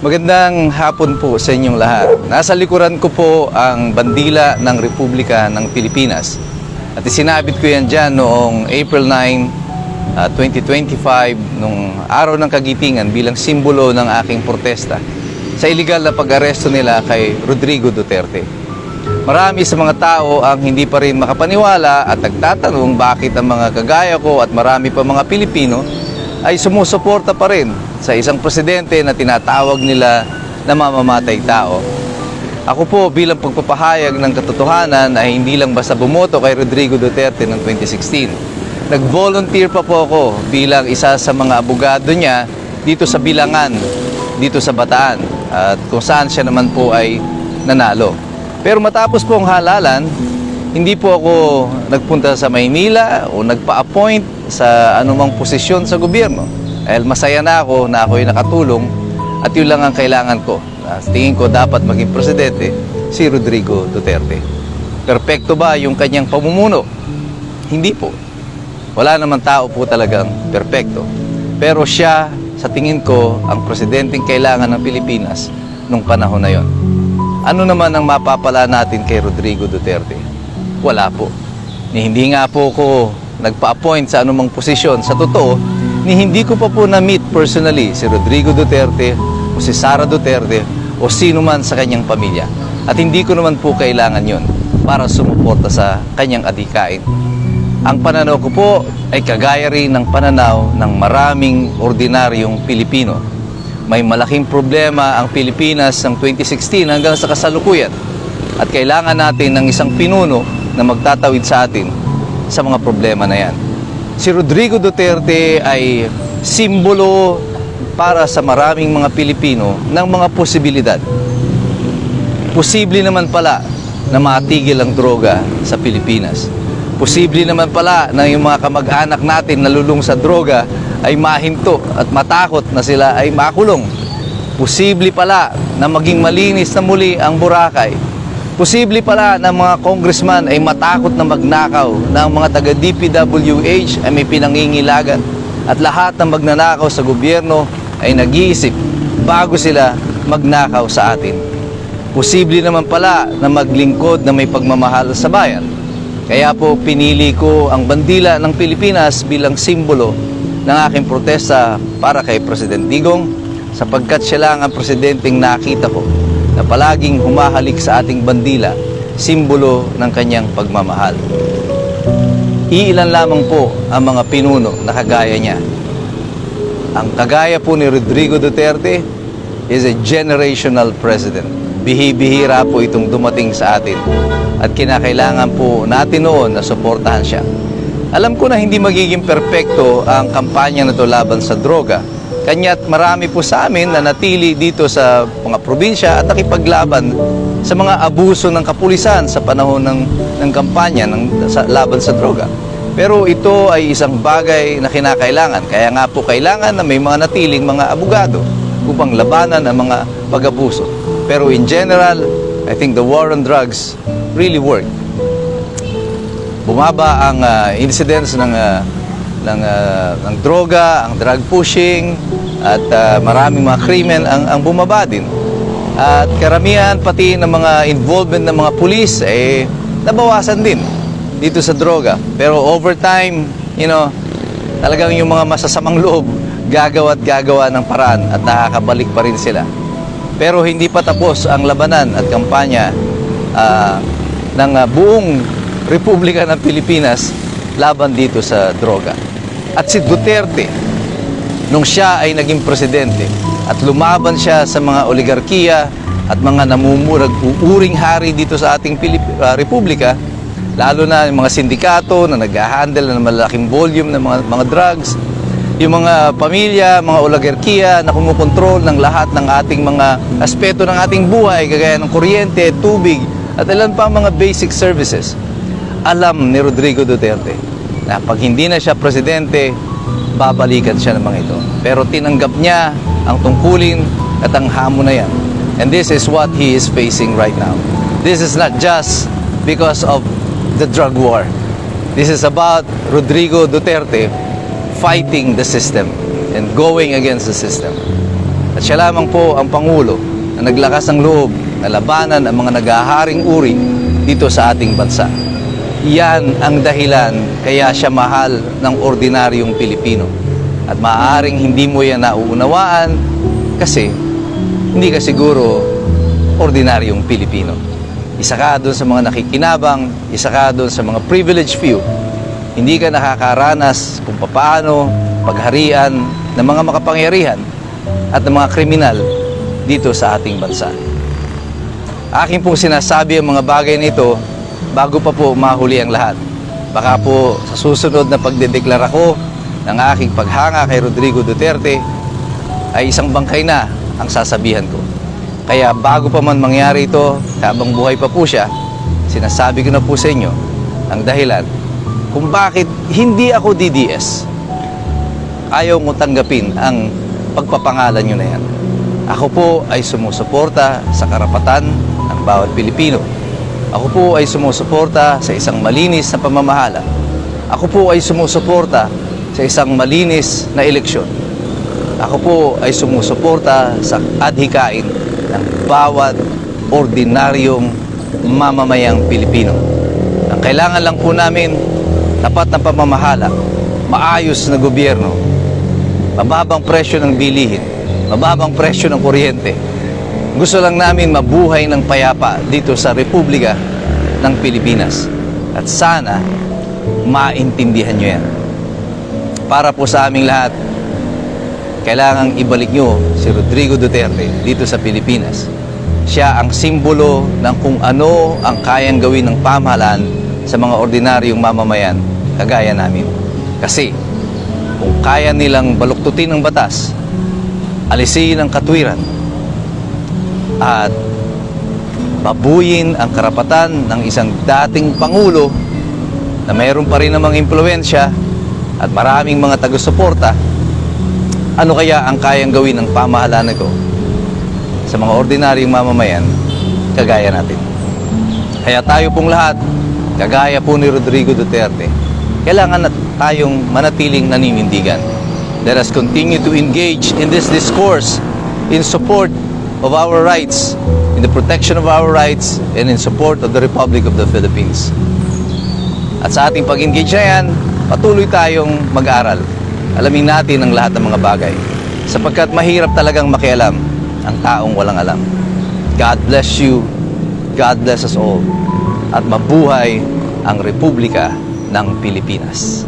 Magandang hapon po sa inyong lahat. Nasa likuran ko po ang bandila ng Republika ng Pilipinas. At isinabit ko yan dyan noong April 9, ah, 2025, nung araw ng kagitingan bilang simbolo ng aking protesta sa iligal na pag-aresto nila kay Rodrigo Duterte. Marami sa mga tao ang hindi pa rin makapaniwala at nagtatanong bakit ang mga kagaya ko at marami pa mga Pilipino ay sumusuporta pa rin sa isang presidente na tinatawag nila na mamamatay tao. Ako po bilang pagpapahayag ng katotohanan ay hindi lang basta bumoto kay Rodrigo Duterte noong 2016. Nag-volunteer pa po ako bilang isa sa mga abogado niya dito sa Bilangan, dito sa Bataan, at kung saan siya naman po ay nanalo. Pero matapos po ang halalan, hindi po ako nagpunta sa Maynila o nagpa-appoint sa anumang posisyon sa gobyerno. Dahil masaya na ako na ako'y nakatulong at yun lang ang kailangan ko. Sa tingin ko dapat maging presidente si Rodrigo Duterte. Perpekto ba yung kanyang pamumuno? Hindi po. Wala naman tao po talagang perpekto. Pero siya, sa tingin ko, ang presidenteng kailangan ng Pilipinas nung panahon na yon. Ano naman ang mapapala natin kay Rodrigo Duterte? Wala po. Ni hindi nga po ako nagpa-appoint sa anumang posisyon. Sa totoo, ni hindi ko pa po na-meet personally si Rodrigo Duterte o si Sara Duterte o sino man sa kanyang pamilya. At hindi ko naman po kailangan yon para sumuporta sa kanyang adikain. Ang pananaw ko po ay kagaya rin ng pananaw ng maraming ordinaryong Pilipino. May malaking problema ang Pilipinas ng 2016 hanggang sa kasalukuyan. At kailangan natin ng isang pinuno na magtatawid sa atin sa mga problema na yan. Si Rodrigo Duterte ay simbolo para sa maraming mga Pilipino ng mga posibilidad. Posible naman pala na matigil ang droga sa Pilipinas. Posible naman pala na yung mga kamag-anak natin na lulong sa droga ay mahinto at matakot na sila ay makulong. Posible pala na maging malinis na muli ang Boracay. Posible pala na mga congressman ay matakot na magnakaw na ang mga taga DPWH ay may pinangingilagan at lahat ng magnanakaw sa gobyerno ay nag-iisip bago sila magnakaw sa atin. Posible naman pala na maglingkod na may pagmamahal sa bayan. Kaya po pinili ko ang bandila ng Pilipinas bilang simbolo ng aking protesta para kay President Digong sapagkat siya lang ang presidenteng nakita ko na palaging humahalik sa ating bandila, simbolo ng kanyang pagmamahal. Iilan lamang po ang mga pinuno na kagaya niya. Ang kagaya po ni Rodrigo Duterte is a generational president. Bihi-bihira po itong dumating sa atin at kinakailangan po natin noon na suportahan siya. Alam ko na hindi magiging perpekto ang kampanya na to laban sa droga. Kanya't marami po sa amin na natili dito sa mga probinsya at nakipaglaban sa mga abuso ng kapulisan sa panahon ng, ng kampanya ng, sa, laban sa droga. Pero ito ay isang bagay na kinakailangan. Kaya nga po kailangan na may mga natiling mga abogado upang labanan ang mga pag-abuso. Pero in general, I think the war on drugs really worked. Bumaba ang ah, incidence ng ah, ng ah, ng droga, ang drug pushing at ah, maraming mga krimen ang ang bumaba din. At karamihan pati ng mga involvement ng mga pulis eh nabawasan din dito sa droga. Pero over time, you know, talagang yung mga masasamang loob gagawa at gagawa ng paraan at nakakabalik pa rin sila. Pero hindi pa tapos ang labanan at kampanya ah, ng ah, buong Republika ng Pilipinas laban dito sa droga. At si Duterte, nung siya ay naging presidente at lumaban siya sa mga oligarkiya at mga namumurag uuring hari dito sa ating Pilip- ah, Republika, lalo na yung mga sindikato na nag-handle ng malaking volume ng mga, mga drugs, yung mga pamilya, mga oligarkiya na kumukontrol ng lahat ng ating mga aspeto ng ating buhay, kagaya ng kuryente, tubig, at ilan pa mga basic services. Alam ni Rodrigo Duterte na pag hindi na siya presidente, babalikan siya ng mga ito. Pero tinanggap niya ang tungkulin at ang hamon na yan. And this is what he is facing right now. This is not just because of the drug war. This is about Rodrigo Duterte fighting the system and going against the system. At siya lamang po ang Pangulo na naglakas ng loob na labanan ang mga nagaharing uri dito sa ating bansa. Yan ang dahilan kaya siya mahal ng ordinaryong Pilipino. At maaaring hindi mo yan nauunawaan kasi hindi ka siguro ordinaryong Pilipino. Isa ka doon sa mga nakikinabang, isa ka doon sa mga privileged few. Hindi ka nakakaranas kung paano pagharian ng mga makapangyarihan at ng mga kriminal dito sa ating bansa. Akin pong sinasabi ang mga bagay nito bago pa po mahuli ang lahat. Baka po sa susunod na pagdedeklara ko ng aking paghanga kay Rodrigo Duterte ay isang bangkay na ang sasabihan ko. Kaya bago pa man mangyari ito, habang buhay pa po siya, sinasabi ko na po sa inyo ang dahilan kung bakit hindi ako DDS. Ayaw mo tanggapin ang pagpapangalan nyo na yan. Ako po ay sumusuporta sa karapatan ng bawat Pilipino. Ako po ay sumusuporta sa isang malinis na pamamahala. Ako po ay sumusuporta sa isang malinis na eleksyon. Ako po ay sumusuporta sa adhikain ng bawat ordinaryong mamamayang Pilipino. Ang kailangan lang po namin, tapat na pamamahala, maayos na gobyerno, mababang presyo ng bilihin, mababang presyo ng kuryente. Gusto lang namin mabuhay ng payapa dito sa Republika ng Pilipinas. At sana maintindihan nyo yan. Para po sa aming lahat, kailangang ibalik nyo si Rodrigo Duterte dito sa Pilipinas. Siya ang simbolo ng kung ano ang kayang gawin ng pamahalaan sa mga ordinaryong mamamayan kagaya namin. Kasi kung kaya nilang baluktutin ng batas, alisin ang katwiran, at babuyin ang karapatan ng isang dating Pangulo na mayroon pa rin namang impluensya at maraming mga taga-suporta, ano kaya ang kayang gawin ng pamahalaan nito sa mga ordinaryong mamamayan kagaya natin. Kaya tayo pong lahat, kagaya po ni Rodrigo Duterte, kailangan na tayong manatiling naninindigan. Let us continue to engage in this discourse in support of our rights, in the protection of our rights, and in support of the Republic of the Philippines. At sa ating pag-engage na yan, patuloy tayong mag-aral. Alamin natin ang lahat ng mga bagay. Sapagkat mahirap talagang makialam ang taong walang alam. God bless you. God bless us all. At mabuhay ang Republika ng Pilipinas.